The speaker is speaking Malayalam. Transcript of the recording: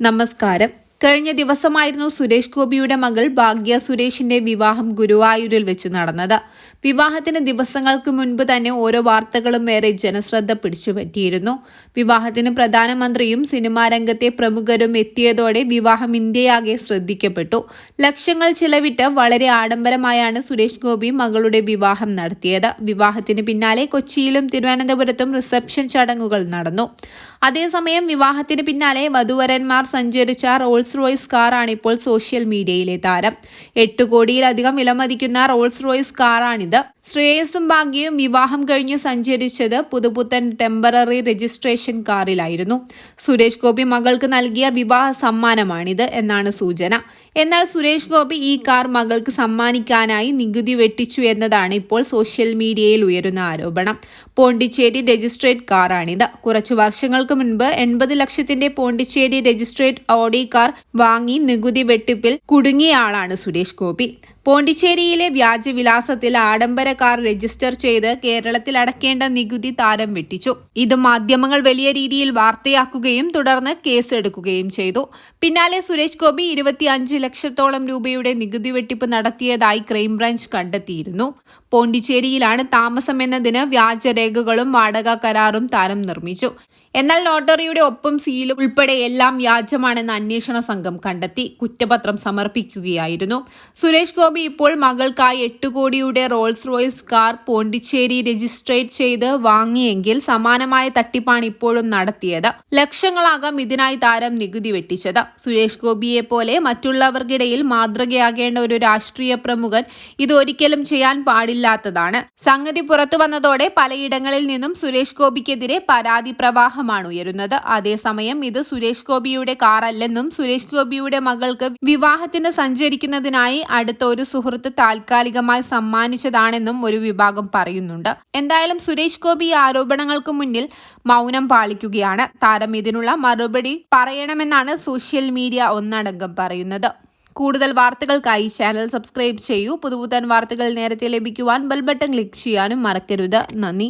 നമസ്കാരം. കഴിഞ്ഞ ദിവസമായിരുന്നു സുരേഷ് ഗോപിയുടെ മകൾ ഭാഗ്യ സുരേഷിന്റെ വിവാഹം ഗുരുവായൂരിൽ വെച്ച് നടന്നത്. വിവാഹത്തിന് ദിവസങ്ങൾക്ക് മുൻപ് തന്നെ ഓരോ വാർത്തകളും ഏറെ ജനശ്രദ്ധ പിടിച്ചുപറ്റിയിരുന്നു. വിവാഹത്തിന് പ്രധാനമന്ത്രിയും സിനിമാ രംഗത്തെ പ്രമുഖരും എത്തിയതോടെ വിവാഹം ഇന്ത്യയാകെ ശ്രദ്ധിക്കപ്പെട്ടു. ലക്ഷങ്ങൾ ചിലവിട്ട് വളരെ ആഡംബരമായാണ് സുരേഷ് ഗോപി മകളുടെ വിവാഹം നടത്തിയത്. വിവാഹത്തിന് പിന്നാലെ കൊച്ചിയിലും തിരുവനന്തപുരത്തും റിസപ്ഷൻ ചടങ്ങുകൾ നടന്നു. അതേസമയം വിവാഹത്തിന് പിന്നാലെ വധുവരന്മാർ സഞ്ചരിച്ച റോൾസ് റോയ്സ് കാറാണ് ഇപ്പോൾ സോഷ്യൽ മീഡിയയിലെ താരം. എട്ട് കോടിയിലധികം വിലമതിക്കുന്ന റോൾസ് റോയ്സ് കാറാണിത്. ശ്രേയസും ഭാഗ്യയും വിവാഹം കഴിഞ്ഞ് സഞ്ചരിച്ചത് പുതുപുത്തൻ ടെമ്പററി രജിസ്ട്രേഷൻ കാറിലായിരുന്നു. സുരേഷ് ഗോപി മകൾക്ക് നൽകിയ വിവാഹ സമ്മാനമാണിത് എന്നാണ് സൂചന. എന്നാൽ സുരേഷ് ഗോപി ഈ കാർ മകൾക്ക് സമ്മാനിക്കാനായി നികുതി വെട്ടിച്ചു എന്നതാണ് ഇപ്പോൾ സോഷ്യൽ മീഡിയയിൽ ഉയരുന്ന ആരോപണം. പോണ്ടിച്ചേരി രജിസ്ട്രേറ്റ് കാറാണിത്. കുറച്ചു വർഷങ്ങൾക്ക് മുൻപ് എൺപത് ലക്ഷത്തിന്റെ പോണ്ടിച്ചേരി രജിസ്ട്രേറ്റ് ഓഡി കാർ വാങ്ങി നികുതി വെട്ടിപ്പിൽ കുടുങ്ങിയ ആളാണ് സുരേഷ് ഗോപി. പോണ്ടിച്ചേരിയിലെ വ്യാജവിലാസത്തിൽ ആഡംബര കാർ രജിസ്റ്റർ ചെയ്ത് കേരളത്തിൽ അടക്കേണ്ട നികുതി താരം വെട്ടിച്ചു. ഇത് മാധ്യമങ്ങൾ വലിയ രീതിയിൽ വാർത്തയാക്കുകയും തുടർന്ന് കേസെടുക്കുകയും ചെയ്തു. പിന്നാലെ സുരേഷ് ഗോപി ഇരുപത്തിയഞ്ച് ലക്ഷത്തോളം രൂപയുടെ നികുതി വെട്ടിപ്പ് നടത്തിയതായി ക്രൈംബ്രാഞ്ച് കണ്ടെത്തിയിരുന്നു. പോണ്ടിച്ചേരിയിലാണ് താമസം എന്നതിന് വ്യാജരേഖകളും വാടക കരാറും താരം നിർമ്മിച്ചു. എന്നാൽ നോട്ടറിയുടെ ഒപ്പം സീലും ഉൾപ്പെടെ എല്ലാം വ്യാജമാണെന്ന് അന്വേഷണ സംഘം കണ്ടെത്തി. കുറ്റപത്രം സമർപ്പിക്കുകയായിരുന്നു. സുരേഷ് ഗോപി ഇപ്പോൾ മകൾക്കായി എട്ട് കോടിയുടെ റോൾസ് റോയ്സ് കാർ പോണ്ടിച്ചേരി രജിസ്ട്രേറ്റ് ചെയ്ത് വാങ്ങിയെങ്കിൽ സമാനമായ തട്ടിപ്പാണ് ഇപ്പോഴും നടത്തിയത്. ലക്ഷങ്ങളാകാം ഇതിനായി താരം നികുതി വെട്ടിച്ചത്. സുരേഷ് ഗോപിയെ പോലെ മറ്റുള്ളവർക്കിടയിൽ മാതൃകയാകേണ്ട ഒരു രാഷ്ട്രീയ പ്രമുഖൻ ഇത് ഒരിക്കലും ചെയ്യാൻ പാടില്ലാത്തതാണ്. സംഗതി പുറത്തു വന്നതോടെ പലയിടങ്ങളിൽ നിന്നും സുരേഷ് ഗോപിക്കെതിരെ പരാതി പ്രവാഹമാണ് ഉയരുന്നത്. അതേസമയം ഇത് സുരേഷ് ഗോപിയുടെ കാറല്ലെന്നും സുരേഷ് ഗോപിയുടെ മകൾക്ക് വിവാഹത്തിന് സഞ്ചരിക്കുന്നതിനായി അടുത്ത ഒരു സുഹൃത്ത് താൽക്കാലികമായി സമ്മാനിച്ചതാണെന്നും ഒരു വിഭാഗം പറയുന്നുണ്ട്. എന്തായാലും സുരേഷ് ഗോപി ഈ ആരോപണങ്ങൾക്ക് മുന്നിൽ മൗനം പാലിക്കുകയാണ്. താരം ഇതിനുള്ള മറുപടി പറയണമെന്നാണ് സോഷ്യൽ മീഡിയ ഒന്നടങ്കം പറയുന്നത്. കൂടുതൽ വാർത്തകൾക്കായി ചാനൽ സബ്സ്ക്രൈബ് ചെയ്യൂ. പുതുപുത്തൻ വാർത്തകൾ നേരത്തെ ലഭിക്കുവാൻ ബെൽബട്ടൺ ക്ലിക്ക് ചെയ്യാനും മറക്കരുത്. നന്ദി.